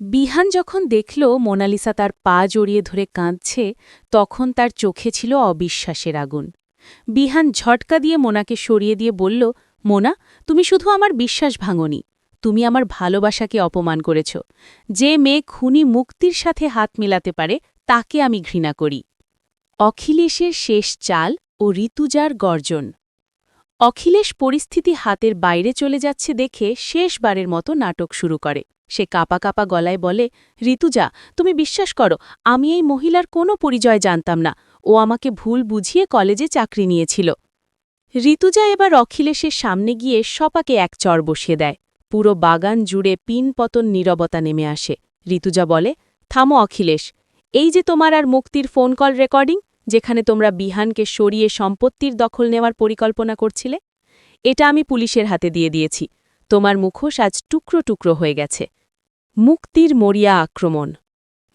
বিহান যখন দেখল মোনালিসা তার পা জড়িয়ে ধরে কাঁদছে, তখন তার চোখে ছিল অবিশ্বাসের আগুন। বিহান ঝটকা দিয়ে মোনাকে সরিয়ে দিয়ে বলল, মোনা, তুমি শুধু আমার বিশ্বাস ভাঙনি। তুমি আমার ভালোবাসাকে অপমান করেছ। যে মেয়ে খুনি মুক্তির সাথে হাত মিলাতে পারে, তাকে আমি ঘৃণা করি। অখিলেশের শেষ চাল ও ঋতুজার গর্জন। অখিলেশ পরিস্থিতি হাতের বাইরে চলে যাচ্ছে দেখে শেষবারের মতো নাটক শুরু করে। সে কাপা কাপা গলায় বলে, ঋতুজা, তুমি বিশ্বাস করো, আমি এই মহিলার কোনো পরিচয় জানতাম না। ও আমাকে ভুল বুঝিয়ে কলেজে চাকরি নিয়েছিল। ঋতুজা এবার অখিলেশের সামনে গিয়ে সপাকে এক চর বসিয়ে দেয়। পুরো বাগান জুড়ে পিন পতন নীরবতা নেমে আসে। ঋতুজা বলে, থামো অখিলেশ, এই যে তোমার আর মুক্তির ফোন কল রেকর্ডিং, যেখানে তোমরা বিহানকে সরিয়ে সম্পত্তির দখল নেওয়ার পরিকল্পনা করছিলে, এটা আমি পুলিশের হাতে দিয়ে দিয়েছি। তোমার মুখোশ আজ টুকরো টুকরো হয়ে গেছে। মুক্তির মরিয়া আক্রমণ।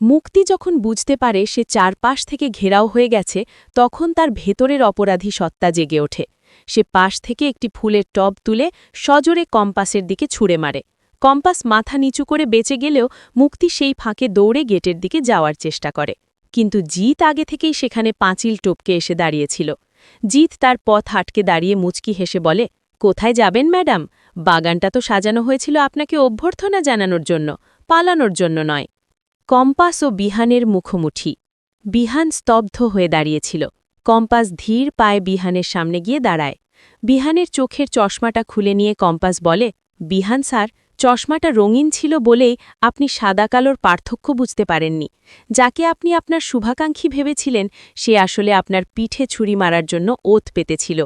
মুক্তি যখন বুঝতে পারে সে চারপাশ থেকে ঘেরাও হয়ে গেছে, তখন তার ভেতরের অপরাধী সত্তা জেগে ওঠে। সে পাশ থেকে একটি ফুলের টব তুলে সজোরে কম্পাসের দিকে ছুঁড়ে মারে। কম্পাস মাথা নিচু করে বেঁচে গেলেও মুক্তি সেই ফাঁকে দৌড়ে গেটের দিকে যাওয়ার চেষ্টা করে। কিন্তু জিত আগে থেকেই সেখানে পাঁচিল টপকে এসে দাঁড়িয়েছিল। জিত তার পথ হাটকে দাঁড়িয়ে মুচকি হেসে বলে, কোথায় যাবেন, ম্যাডাম? বাগানটা তো সাজানো হয়েছিল আপনাকে অভ্যর্থনা জানানোর জন্য। পালানোর জন্য নয়। কম্পাস ও বিহানের মুখোমুঠি বিহান স্তব্ধ হয়ে দাঁড়িয়েছিল। কম্পাস ধীর পায়ে বিহানের সামনে গিয়ে দাঁড়ায়। বিহানের চোখের চশমাটা খুলে নিয়ে কম্পাস বলে, বিহান স্যার, চশমাটা রঙিন ছিল বলেই আপনি সাদা কালোর পার্থক্য বুঝতে পারেননি। যাকে আপনি আপনার শুভাকাঙ্ক্ষী ভেবেছিলেন, সে আসলে আপনার পিঠে ছুরি মারার জন্য ওত পেতেছিল।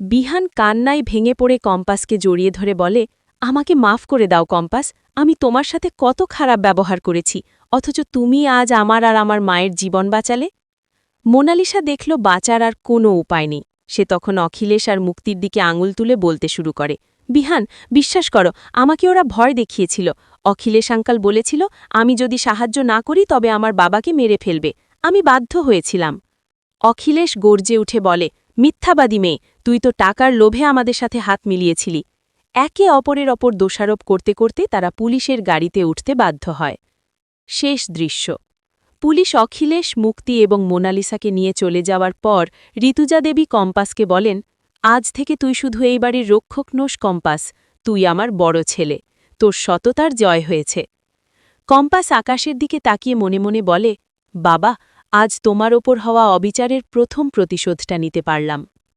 বিহান কান্নায় ভেঙে পড়ে কম্পাসকে জড়িয়ে ধরে বলে আমাকে মাফ করে দাও, কম্পাস। আমি তোমার সাথে কত খারাপ ব্যবহার করেছি, অথচ তুমি আজ আমার আর আমার মায়ের জীবন বাঁচালে? মোনালিসা দেখল বাঁচার আর কোনো উপায় নেই। সে তখন অখিলেশ আর মুক্তির দিকে আঙুল তুলে বলতে শুরু করে, বিহান, বিশ্বাস করো, আমাকে ওরা ভয় দেখিয়েছিল। অখিলেশ আঙ্কাল বলেছিল, আমি যদি সাহায্য না করি তবে আমার বাবাকে মেরে ফেলবে। আমি বাধ্য হয়েছিলাম। অখিলেশ গর্জে উঠে বলে, মিথ্যাবাদী মেয়ে, তুই তো টাকার লোভে আমাদের সাথে হাত মিলিয়েছিলি। একে অপরের অপর দোষারোপ করতে করতে তারা পুলিশের গাড়িতে উঠতে বাধ্য হয়। শেষ দৃশ্য। পুলিশ অখিলেশ, মুক্তি এবং মোনালিসাকে নিয়ে চলে যাওয়ার পর ঋতুজা দেবী কম্পাসকে বলেন, আজ থেকে তুই শুধু এই বাড়ির রক্ষক নোস কম্পাস, তুই আমার বড় ছেলে, তোর সততার জয় হয়েছে। কম্পাস আকাশের দিকে তাকিয়ে মনে মনে বলে, বাবা, আজ তোমার ওপর হওয়া অবিচারের প্রথম প্রতিশোধটা নিতে পারলাম।